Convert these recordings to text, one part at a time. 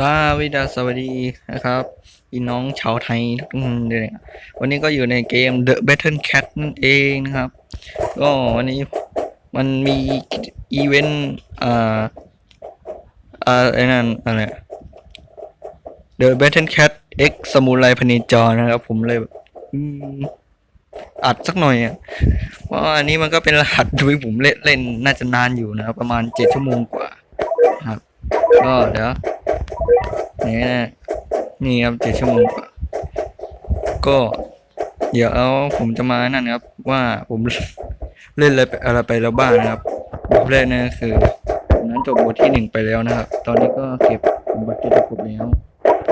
สวัสดีสวัสดีนะครับพี่น้องชาวไทยทุกคนเลยวันนี้ก็อยู่ในเกม The Battle Cat นั่นเองนะครับ ก็วันนี้มันมีอีเวนต์อ่าอ่าไอ้นั่นอะไร The Battle Cat X Samurai พเนจรนะครับ ผมเลยอัดสักหน่อยอะเพราะอันนี้มันก็เป็นรหัสที่ผมเล่นเล่นน่าจะนานอยู่นะครับ ประมาณเจ็ดชั่วโมงกว่าครับ ก็เดี๋ยว นี่นะนี่ครับเจ็ดชั่วโมงก็ เดี๋ยวเอาผมจะมานั่นครับ ว่าผมเล่นอะไรไปอะไรไปแล้วบ้างนะครับบทแรกนะคือผมนั้นจบบทที่หนึ่งไปแล้วนะครับ ตอนนี้ก็เก็บบัตรเก็บครบแล้ว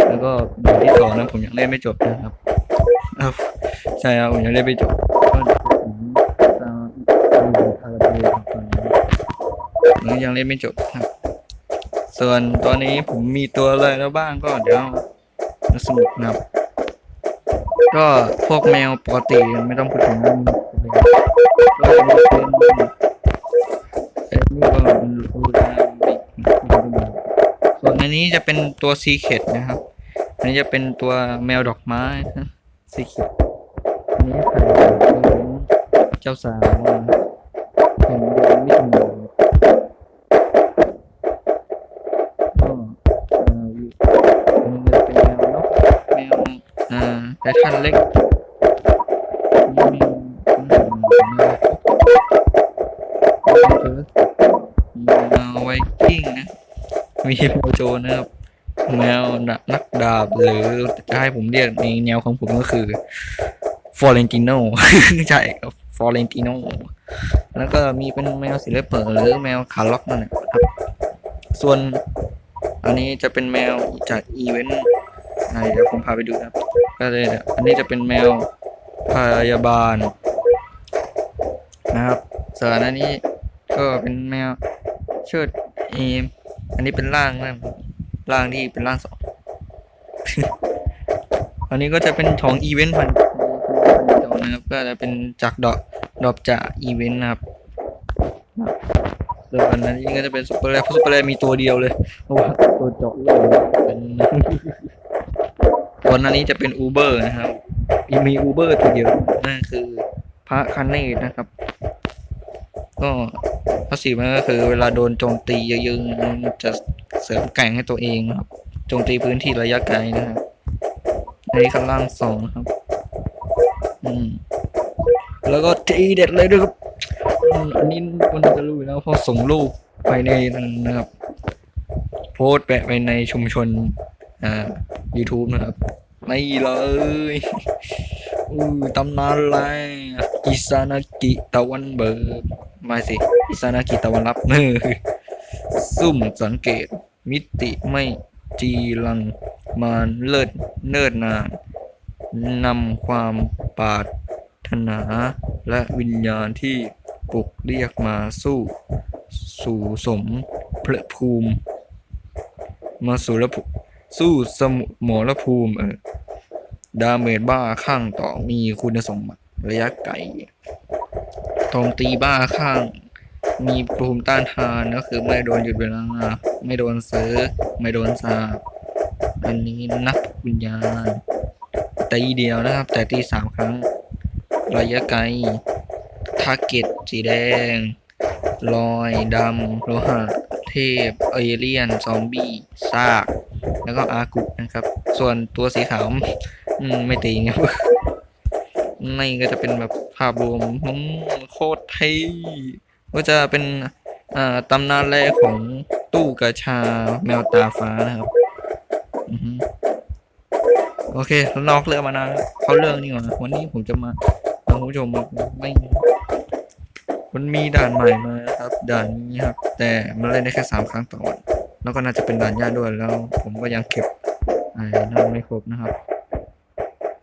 แล้วก็บทที่สองนะผมยังเล่นไม่จบนะครับใช่ครับผมยังเล่นไม่จบก็เดี๋ยวผมจะดูอาราเบียครับตอนนี้ผมยังเล่นไม่จบครับ ส่วนตัวนี้ผมมีตัวอะไรแล้วบ้างก็เดี๋ยวมาสนุกนะครับ ก็พวกแมวปกติไม่ต้องพูดถึงมันก็จะเป็นเอ็นนี่ก็เป็นอูราส่วนอันนี้จะเป็นตัวซีเคดนะครับ อันนี้จะเป็นตัวแมวดอกไม้ซีเคดอันนี้ใครเป็นเจ้าสาวนะครับ ไททันเล็กนี่แมวแมวแมวเจอแมวไวกิ้งนะ มีแมวโจนะครับแมวนักดาบหรือจะให้ผมเรียกในแนวของผมก็คือฟอเรนติโนใช่ครับฟอเรนติโนแล้วก็มีเป็นแมวศิลปะหรือแมวขาร์ล็อกนั่นแหละครับ ส่วนอันนี้จะเป็นแมวจากอีเวนต์ไหนเดี๋ยวผมพาไปดูนะครับ ก็เลยอันนี้จะเป็นแมวพยาบาล นะครับส่วนอันนี้ก็เป็นแมวเชิดเอมอันนี้เป็นร่างนะร่างที่เป็นร่างสองอันนี้ก็จะเป็นของอีเวนต์พันนะครับก็จะเป็นจากดอกดอกจากอีเวนต์นะครับส่วนอันนี้ก็จะเป็นซุปเปอร์แรซุปเปอร์แรมีตัวเดียวเลยเพราะว่าตัวเจาะเลือดเป็น ส่วนอันนี้จะเป็นอูเบอร์นะครับมีอูเบอร์ตัวเดียวนั่นคือพระคันเนตนะครับ ก็ข้อสีมันก็คือเวลาโดนโจมตีเยอะๆมันจะเสริมแก่งให้ตัวเองนะครับโจมตีพื้นที่ระยะไกลนะครับในข้างล่างสองครับ อืม แล้วก็ทีเด็ดเลยด้วยครับอันนี้คนจะรู้แล้วพราะส่งรูปไปในนะครับ โพสต์แปะไปในชุมชน อ่า YouTube นะครับไม่เลยอือตำนานแรงอิซานากิตะวันเบิกไม่สิอิซานากิตะวันรับเนอซุ่มสังเกต มิติไม่จีรังมานเลิศเนิดนานนำความปารถนาและวิญญาณที่ปลุกเรียกมาสู้ สู่สมพระภูมิ มาสู่ระ สู้สมุหมรภูมิเออดาเมจบ้าข้างต่อมีคุณสมบัติระยะไกลโจมตีบ้าข้าง มีภูมิต้านทานก็คือไม่โดนหยุดเวลา ไม่โดนเสือไม่โดนสาบอันนี้นักวิญญาณตีเดียวนะครับ แต่ตีสามครั้ง ระยะไกลทาร์เก็ตสีแดงรอยดำโลหะเทพ เอเลียน ซอมบี้ซาก แล้วก็อากุนะครับ ส่วนตัวสีขาวมไม่ตีครับไม่ก็จะเป็นแบบภาพรวมโคตรเท่ก็จะเป็นตำนานแรกของตู้กระชาแมวตาฟ้านะครับโอเคล้วนอกเรื่องมานานเขาเรื่องนี้ก่อนวันนี้ผมจะมาเอาคุณผู้ชมไม่มันมีด่านใหม่มาครับ ด่านนี้ครับ แต่มันเล่นได้แค่สามครั้งต่อวัน แล้วก็น่าจะเป็นด่านยากด้วยแล้ว ผมก็ยังเก็บไอ้นั่นไม่ครบนะครับ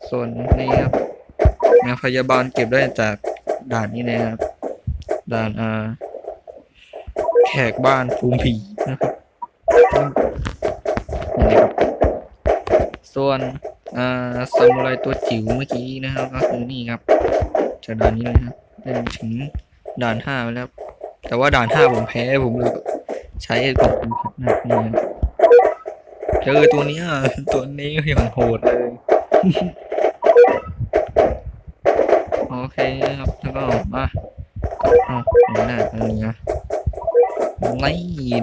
ส่วนนี้ครับแมวพยาบาลเก็บได้จากด่านนี้นะครับ ด่านอ่าแขกบ้านภูมิผีนะครับนี่ครับ ส่วนอ่าซามูไรตัวจิ๋วเมื่อกี้นะครับ ก็คือนี่ครับจากด่านนี้เลยนะครับได้ถึงด่านห้าแล้ว แต่ว่าด่านห้าผมแพ้ผมเลย ใช้กดปุ่ผิดนะครับนี่ครับเจอตัวนี้ตัวนี้อย่างโหดเลย โอเคนะครับแล้วก็มาเอาไม่ได้ตรงนี้นะไล่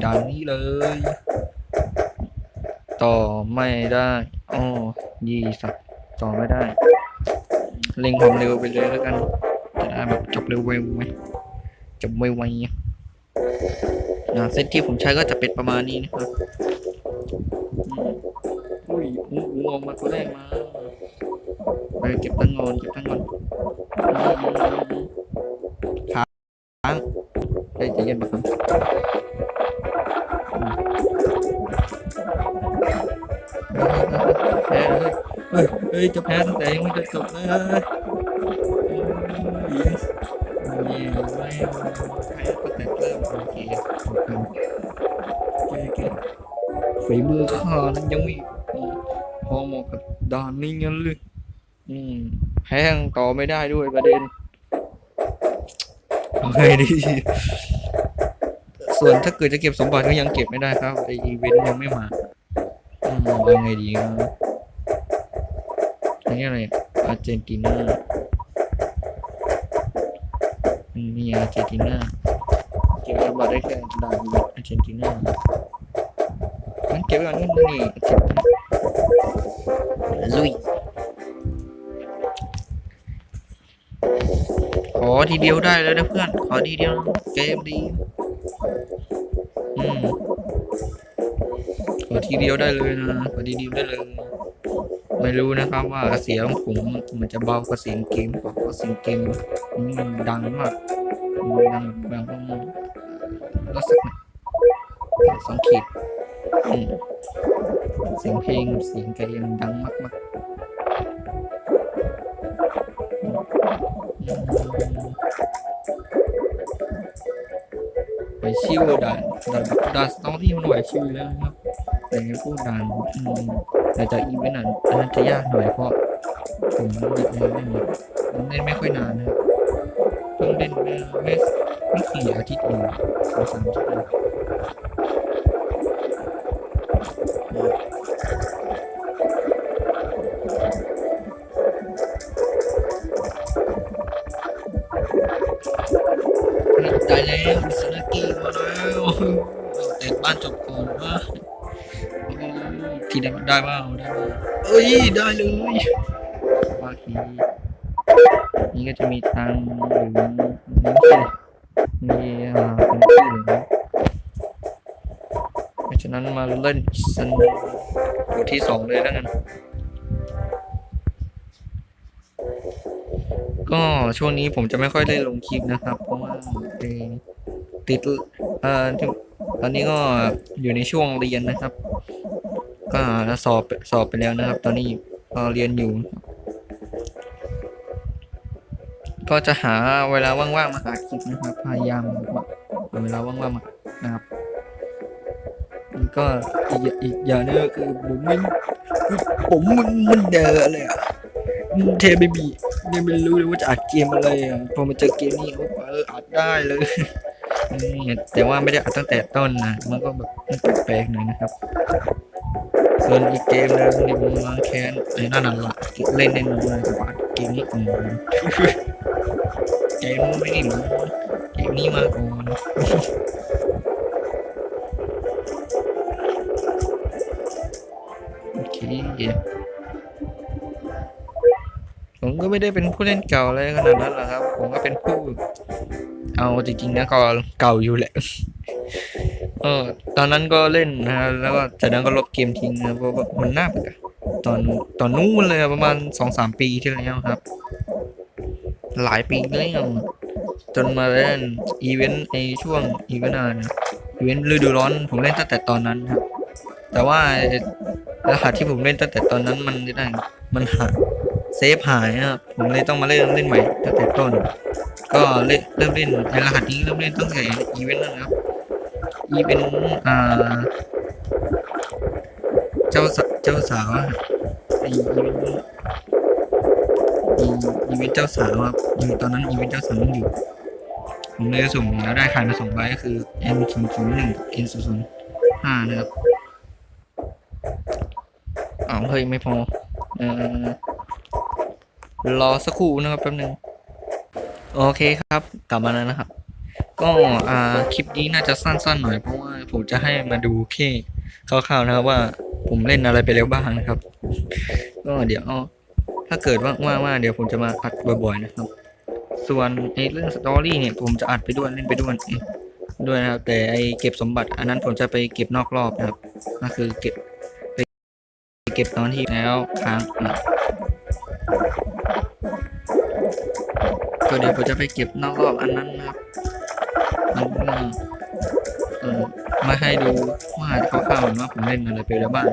ด่านี้เลย ต่อไม่ได้อ๋อยี่สับต่อไม่ได้เร่งความเร็วไปเลยแล้วกันจะได้แบบจบเร็วๆไหมจบไวๆ อะอ่าเส้นที่ผมใช้ก็จะเป็นประมาณนี้นะครับอืมอุ้ยงูงูออกมาตัวแรกมาไปเก็บตั้งงอนเก็บตั้งงอนอืมค้างเฮ้ยใจเย็นปะครับแพ้เลยเฮ้ยเฮ้ยจะแพ้ตั้งแต่ยังไม่จะจบเลยนี่ไม่ ฝีมือข้านั้นยังไม่พอเหมาะกับด่านนี้งั้นเลยอืมแพ้งต่อไม่ได้ด้วยประเด็นเอาไงดี ส่วนถ้าเกิดจะเก็บสมบัติก็ยังเก็บไม่ได้ครับไออีเวนต์ยังไม่มาอืมเอาไงดีนะอันนี้อะไรอาร์เจนตินาอืมมีอาร์เจนตินาเก็บสมบัติได้แค่ด่านอาร์เจนตินา เก็บไว้ก่อนนี่นี่ลุยขอทีเดียวได้แล้วนะเพื่อน ขอทีเดียวเกมดีอืมขอทีเดียวได้เลยนะขอทีเดียวได้เลย ไม่รู้นะครับว่าเสียงของผมมันจะเบากว่าเสียงเกมเปล่าเพราะเสียงเกมมันดังมากมันดังแบบว่าก็สักหน่อยสองขีด เสียงเพลงเสียงเกมดังมากมากไปชิวด่านด่านด่านสตอรี่มันไหวชิวแล้วนะครับแต่พวกด่านอืมแต่จากอีเวนต์นั้นอันนั้นจะยากหน่อยเพราะผมเล่นเล่นมันเล่นไม่ค่อยนานนะครับเพิ่งเล่นไม่ไม่ไม่กี่อาทิตย์เองสองสามอาทิตย์ เองเฮ้ยได้แล้วสนากิมาแล้วแต่บ้านจบก่อนวะทีได้ได้บ้างได้บ้างเอ้ยได้เลยโอเคนี่ก็จะมีตังหรือนี่มีอ่าเป็นที่หราะ ฉะนั้นมาเล่นซันตัวที่สองเลยแล้วกัน ก็ช่วงนี้ผมจะไม่ค่อยได้ลงคลิปนะครับ เพราะว่าติดเอ่อตอนนี้ก็อยู่ในช่วงเรียนนะครับ ก็สอบสอบไปแล้วนะครับ ตอนนี้ก็เรียนอยู่ ก็จะหาเวลาว่างๆมาหาคลิปนะครับ พยายามหาเวลาว่างๆมานะครับ แล้วก็อีกอีกอย่างหนึงคือผมไม่ผมมันมันเดออะไรอะมันเทเบบีเนี่ยไม่รู้เลยว่าจะอัดเกมอะไรอะพอมาเจอเกมนี้โอ้เอออัดได้เลยแต่ว่าไม่ได้อัดตั้งแต่ต้นนะมันก็แบบมันแปลกๆหน่อยนะครับ ส่วนอีกเกมนึงนี่ผมวางแค้นไอ้นั่นน่ะละเล่นในมือเลยแต่ว่าเกมนี้ก่อนเกมนู้ไม่ได้มาเกมนี้มาก่อน ไม่ได้เป็นผู้เล่นเก่าอะไรขนาดนั้นหรอกครับ ผมก็เป็นผู้ เอาจริงๆนะก็เก่าอยู่แหละเออตอนนั้นก็เล่นนะฮะแล้วก็จากนั้นก็ลบเกมทิ้งนะเพราะว่ามันน่าเบื่อตอนตอนนู้นเลยประมาณสองสามปีที่แล้วครับ หลายปีแล้วจนมาเล่นอีเวนต์ในช่วงอีเวนต์อะไรนะอีเวนต์ฤดูร้อน ผมเล่นตั้งแต่ตอนนั้นครับ แต่ว่ารหัสที่ผมเล่นตั้งแต่ตอนนั้นมันได้มันหาย เซฟหายครับผมเลยต้องมาเล่นเล่นใหม่ตั้งแต่ต้น ก็เล่นเริ่มเล่นในรหัสนี้เริ่มเล่นตั้งแต่อีเวนต์นั้นครับอีเวนต์อ่า เจ้าสาเจ้าสาวอะไออีเวนต์อีอีเวนต์เจ้าสาวครับอยู่ตอนนั้นอีเวนต์เจ้าสาวยังอยู่ผมเลยสุ่มแล้วได้ใครมาส่งไปก็คือ N 0 0 1 N 0 0 5นะครับอ้าวเฮ้ยไม่พอเออ รอสักครู่นะครับแป๊บนึงโอเคครับ กลับมาแล้วนะครับ ก็อ่าคลิปนี้น่าจะสั้นๆหน่อยเพราะว่าผมจะให้มาดูแค่คร่าวๆนะครับว่าผมเล่นอะไรไปแล้วบ้างนะครับ ก็เดี๋ยวถ้าเกิดว่าว่าว่าเดี๋ยวผมจะมาอัดบ่อยๆนะครับ ส่วนไอ้เรื่องสตอรี่เนี่ยผมจะอัดไปด้วยเล่นไปด้วยด้วยนะครับ แต่ไอ้เก็บสมบัติ อันนั้นผมจะไปเก็บนอกรอบนะครับก็คือเก็บ ก็บตอนที่แล้วค้างนะก็เดี๋ยวผมจะไปเก็บนอกรอบอันนั้นนะครับอันเออมาให้ดูว่าคร่าวๆว่าผมเล่นอะไรไปแล้วบ้าง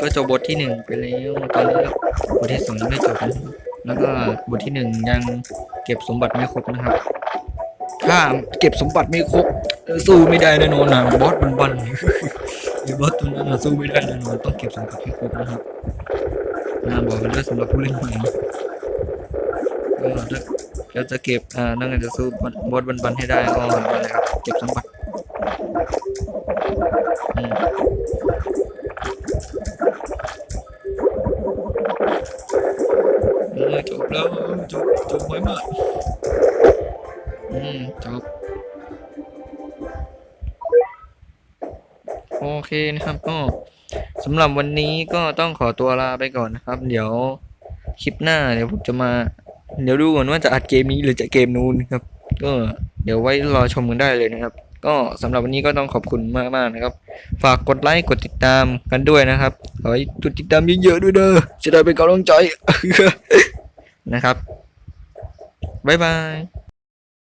ก็จบบทที่หนึ่งไปแล้วตอนนี้บทที่สองยังไม่จบนะครับแล้วก็บทที่หนึ่งยังเก็บสมบัติไม่ครบนะครับ ถ้าเก็บสมบัติไม่ครบสู้ไม่ได้แน่นอนนะบอสบันบั นไอ้บอสตัวนั้นน่ะสู้ไม่ได้แน่นอนต้องเก็บสมบัติให้ครบนะครับนะบอกกันด้วยสำหรับผู้เล่นใหม่ก็ถ้าเราจะเก็บอ่านั่นจะสู้บอสบันบันให้ได้ก็นั่นแหละครับเก็บสมบัติอืมเออจบแล้วจบจบไว้มากอืมจบ โอเคนะครับก็สำหรับวันนี้ก็ต้องขอตัวลาไปก่อนนะครับ เดี๋ยวคลิปหน้าเดี๋ยวผมจะมา เดี๋ยวดูก่อนว่าจะอัดเกมนี้หรือจะเกมนู้นครับ ก็เดี๋ยวไว้รอชมกันได้เลยนะครับ ก็สำหรับวันนี้ก็ต้องขอบคุณมากมากๆนะครับ ฝากกดไลค์กดติดตามกันด้วยนะครับขอให้กดติดตามเยอะๆด้วยเด้อจะได้เป็นกำลังใจนะครับบ๊ายบาย